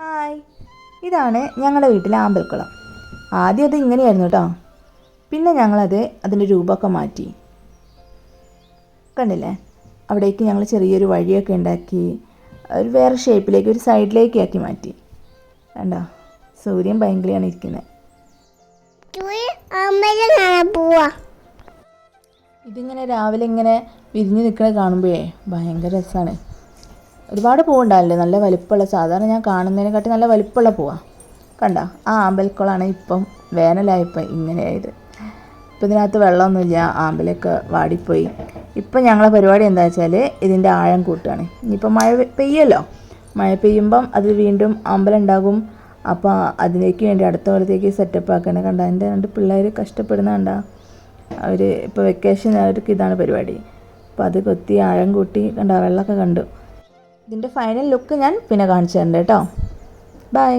Hi. ഇതാണ് ഞങ്ങളുടെ വീട്ടിലെ ആമ്പൽക്കുളം. ആദ്യം അത് ഇങ്ങനെയായിരുന്നു കേട്ടോ പിന്നെ ഞങ്ങളത് അതിന്റെ രൂപമൊക്കെ മാറ്റി. കണ്ടില്ലേ? അവിടേക്ക് ഞങ്ങൾ ചെറിയൊരു വഴിയൊക്കെ ഉണ്ടാക്കി ഒരു വേറെ ഷേപ്പിലേക്ക് ഒരു സൈഡിലേക്ക് ആക്കി മാറ്റി. കണ്ടോ? സൂര്യൻ ഭയങ്കരമാണ് ഇരിക്കുന്നത് ഇതിങ്ങനെ രാവിലെ ഇങ്ങനെ വിരിഞ്ഞ് നിൽക്കുന്നത് കാണുമ്പോഴേ ഭയങ്കര രസമാണ്. ഒരുപാട് പൂവുണ്ടാവില്ലേ നല്ല വലിപ്പമുള്ള സാധാരണ ഞാൻ കാണുന്നതിനെക്കാട്ടി നല്ല വലിപ്പമുള്ള പൂവാ. കണ്ട? ആ ആമ്പൽക്കുളമാണ് ഇപ്പം വേനലായപ്പോൾ ഇങ്ങനെയായത്. ഇപ്പം ഇതിനകത്ത് വെള്ളമൊന്നുമില്ല ആമ്പലൊക്കെ വാടിപ്പോയി. ഇപ്പം ഞങ്ങളെ പരിപാടി എന്താ വെച്ചാൽ ഇതിന്റെ ആഴം കൂട്ടുകയാണ്. ഇനിയിപ്പോൾ മഴ പെയ്യല്ലോ മഴ പെയ്യുമ്പം അത് വീണ്ടും അമ്പലം ഉണ്ടാകും അപ്പോൾ അതിലേക്ക് വേണ്ടി അടുത്ത കൊല്ലത്തേക്ക് സെറ്റപ്പ് ആക്കണം. കണ്ട? എന്റെ രണ്ട് പിള്ളേർ കഷ്ടപ്പെടുന്ന കണ്ട? അവർ ഇപ്പോൾ വെക്കേഷൻ അവർക്ക് ഇതാണ് പരിപാടി. അപ്പോൾ അത് കൊത്തി ആഴം കൂട്ടി കണ്ട? വെള്ളമൊക്കെ കണ്ടു. ഇതിന്റെ ഫൈനൽ ലുക്ക് ഞാൻ പിന്നെ കാണിച്ചു തരണ്ട് കേട്ടോ. ബൈ